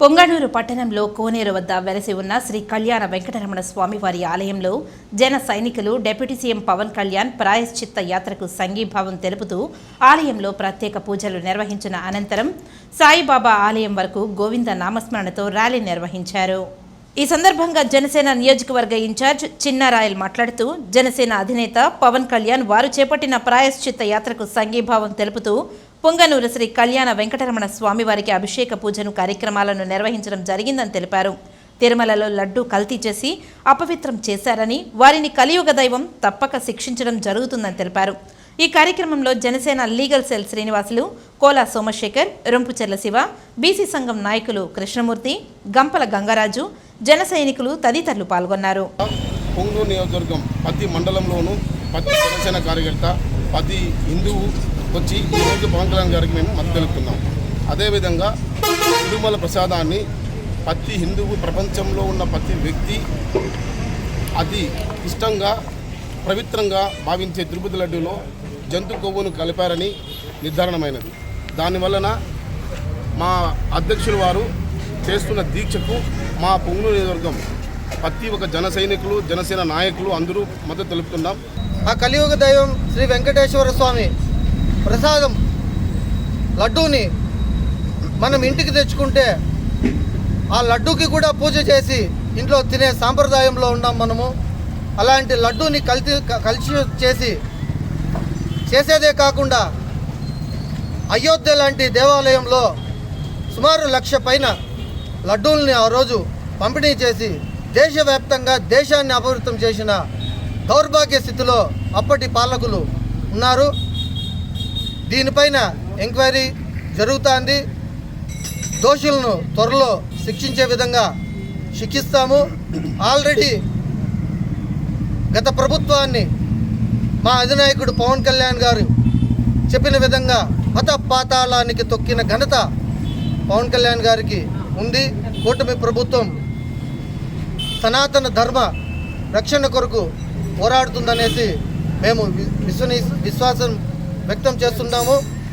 పొంగనూరు పట్టణంలో కోనేరు వద్ద వెలసి ఉన్న శ్రీ కళ్యాణ వెంకటరమణ స్వామి వారి ఆలయంలో జన సైనికులు డిప్యూటీ సీఎం పవన్ కళ్యాణ్ ప్రాయశ్చిత్త యాత్రకు సంఘీభావం తెలుపుతూ ఆలయంలో ప్రత్యేక పూజలు నిర్వహించిన అనంతరం సాయిబాబా ఆలయం వరకు గోవింద నామస్మరణతో ర్యాలీ నిర్వహించారు. ఈ సందర్భంగా జనసేన నియోజకవర్గ ఇన్ఛార్జ్ చిన్నారాయల్ మాట్లాడుతూ జనసేన అధినేత పవన్ కళ్యాణ్ వారు చేపట్టిన ప్రాయశ్చిత్త యాత్రకు సంఘీభావం తెలుపుతూ పొంగనూరు శ్రీ కళ్యాణ వెంకటరమణ స్వామివారికి అభిషేక పూజను కార్యక్రమాలను నిర్వహించడం జరిగిందని తెలిపారు. తిరుమలలో లడ్డు కల్తీ చేసి అపవిత్రం చేశారని వారిని కలియుగ దైవం తప్పక శిక్షించడం జరుగుతుందని తెలిపారు. ఈ కార్యక్రమంలో Janasena legal cell Srinivasulu Kola Somasekhar Rompicherla Siva BC సంఘం నాయకులు కృష్ణమూర్తి గంపల గంగరాజు జన సైనికులు తదితరులు పాల్గొన్నారు. పొంగనూరు నియోజకవర్గం ప్రతి మండలంలోనూ ప్రతి జనసేన కార్యకర్త ప్రతి హిందువు వచ్చి ఈరోజు పవన్ కళ్యాణ్ గారికి మేము మద్దతు తెలుపుతున్నాం. అదేవిధంగా తిరుమల ప్రసాదాన్ని ప్రతి హిందువు ప్రపంచంలో ఉన్న ప్రతి వ్యక్తి అతి ఇష్టంగా పవిత్రంగా భావించే తిరుపతి లడ్డూలో జంతు కొవ్వును కలిపారని నిర్ధారణమైనది. దానివలన మా అధ్యక్షులు వారు చేస్తున్న దీక్షకు మా పొంగులు నియోజకవర్గం ప్రతి ఒక్క జన సైనికులు జనసేన నాయకులు అందరూ మద్దతు తెలుపుతున్నాం. ఆ కలియుగ దైవం శ్రీ వెంకటేశ్వర స్వామి ప్రసాదం లడ్డూని మనం ఇంటికి తెచ్చుకుంటే ఆ లడ్డూకి కూడా పూజ చేసి ఇంట్లో తినే సాంప్రదాయంలో ఉన్నాం మనము. అలాంటి లడ్డూని కలిసి కలిసి చేసి చేసేదే కాకుండా అయోధ్య లాంటి దేవాలయంలో సుమారు లక్ష పైన లడ్డూల్ని ఆ రోజు పంపిణీ చేసి దేశవ్యాప్తంగా దేశాన్ని అభివృద్ధం చేసిన దౌర్భాగ్య స్థితిలో అప్పటి పాలకులు ఉన్నారు. దీనిపైన ఎంక్వైరీ జరుగుతోంది. దోషులను త్వరలో శిక్షించే విధంగా శిక్షిస్తాము. ఆల్రెడీ గత ప్రభుత్వాన్ని మా అధినాయకుడు పవన్ కళ్యాణ్ గారు చెప్పిన విధంగా మత పాతాళానికి తొక్కిన ఘనత పవన్ కళ్యాణ్ గారికి ఉంది. కూటమి ప్రభుత్వం సనాతన ధర్మ రక్షణ కొరకు పోరాడుతుందనేసి మేము విశ్వని విశ్వాసం వ్యక్తం చేస్తున్నాము.